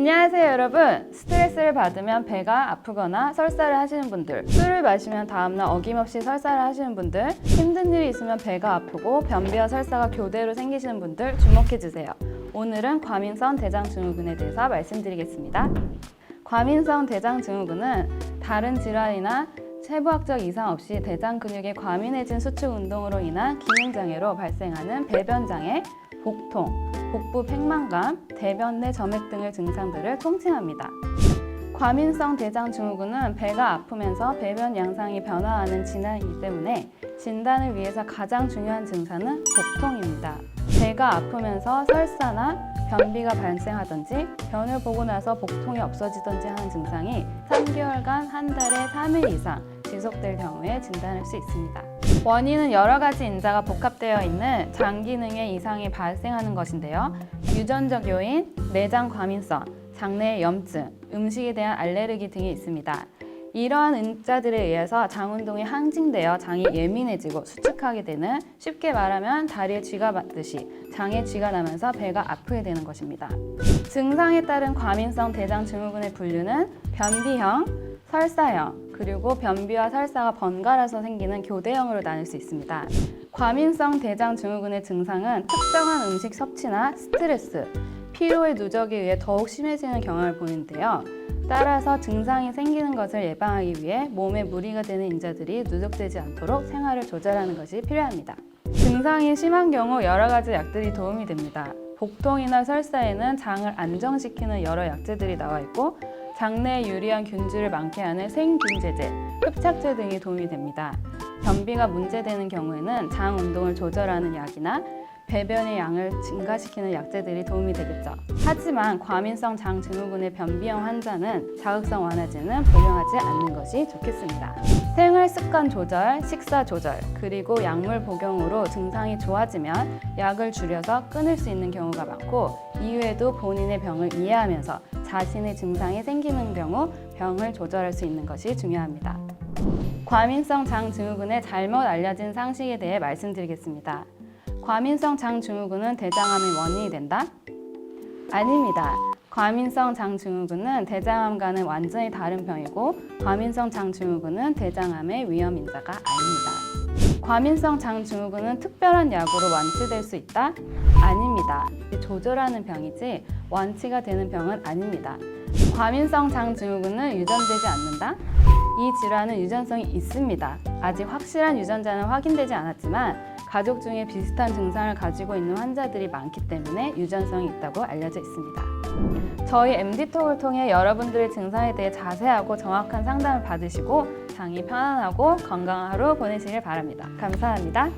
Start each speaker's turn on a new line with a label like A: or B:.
A: 안녕하세요 여러분. 스트레스를 받으면 배가 아프거나 설사를 하시는 분들 술을 마시면 다음날 어김없이 설사를 하시는 분들 힘든 일이 있으면 배가 아프고 변비와 설사가 교대로 생기시는 분들 주목해주세요. 오늘은 과민성 대장증후군에 대해서 말씀드리겠습니다. 과민성 대장증후군은 다른 질환이나 세부학적 이상 없이 대장 근육의 과민해진 수축 운동으로 인한 기능 장애로 발생하는 배변 장애, 복통, 복부 팽만감, 대변 내 점액 등의 증상들을 통칭합니다. 과민성 대장 증후군은 배가 아프면서 배변 양상이 변화하는 질환이기 때문에 진단을 위해서 가장 중요한 증상은 복통입니다. 배가 아프면서 설사나 변비가 발생하든지 변을 보고 나서 복통이 없어지든지 하는 증상이 3개월간 한 달에 3일 이상 지속될 경우에 진단할 수 있습니다. 원인은 여러 가지 인자가 복합되어 있는 장 기능의 이상이 발생하는 것인데요. 유전적 요인, 내장 과민성, 장내 염증, 음식에 대한 알레르기 등이 있습니다. 이러한 인자들에 의해서 장 운동이 항진되어 장이 예민해지고 수축하게 되는 쉽게 말하면 다리에 쥐가 맞듯이 장에 쥐가 나면서 배가 아프게 되는 것입니다. 증상에 따른 과민성 대장 증후군의 분류는 변비형, 설사형, 그리고 변비와 설사가 번갈아서 생기는 교대형으로 나눌 수 있습니다. 과민성 대장 증후군의 증상은 특정한 음식 섭취나 스트레스, 피로의 누적에 의해 더욱 심해지는 경향을 보이는데요. 따라서 증상이 생기는 것을 예방하기 위해 몸에 무리가 되는 인자들이 누적되지 않도록 생활을 조절하는 것이 필요합니다. 증상이 심한 경우 여러 가지 약들이 도움이 됩니다. 복통이나 설사에는 장을 안정시키는 여러 약제들이 나와 있고 장내에 유리한 균주를 많게 하는 생균제제, 흡착제 등이 도움이 됩니다. 변비가 문제되는 경우에는 장 운동을 조절하는 약이나 배변의 양을 증가시키는 약제들이 도움이 되겠죠. 하지만 과민성 장 증후군의 변비형 환자는 자극성 완화제는 복용하지 않는 것이 좋겠습니다. 생활 습관 조절, 식사 조절, 그리고 약물 복용으로 증상이 좋아지면 약을 줄여서 끊을 수 있는 경우가 많고 이후에도 본인의 병을 이해하면서 자신의 증상이 생기는 경우 병을 조절할 수 있는 것이 중요합니다. 과민성 장 증후군의 잘못 알려진 상식에 대해 말씀드리겠습니다. 과민성 장 증후군은 대장암의 원인이 된다? 아닙니다. 과민성 장 증후군은 대장암과는 완전히 다른 병이고 과민성 장 증후군은 대장암의 위험 인자가 아닙니다. 과민성 장 증후군은 특별한 약으로 완치될 수 있다? 아닙니다. 조절하는 병이지 완치가 되는 병은 아닙니다. 과민성 장 증후군은 유전되지 않는다? 이 질환은 유전성이 있습니다. 아직 확실한 유전자는 확인되지 않았지만 가족 중에 비슷한 증상을 가지고 있는 환자들이 많기 때문에 유전성이 있다고 알려져 있습니다. 저희 MD톡을 통해 여러분들의 증상에 대해 자세하고 정확한 상담을 받으시고 장이 편안하고 건강한 하루 보내시길 바랍니다. 감사합니다.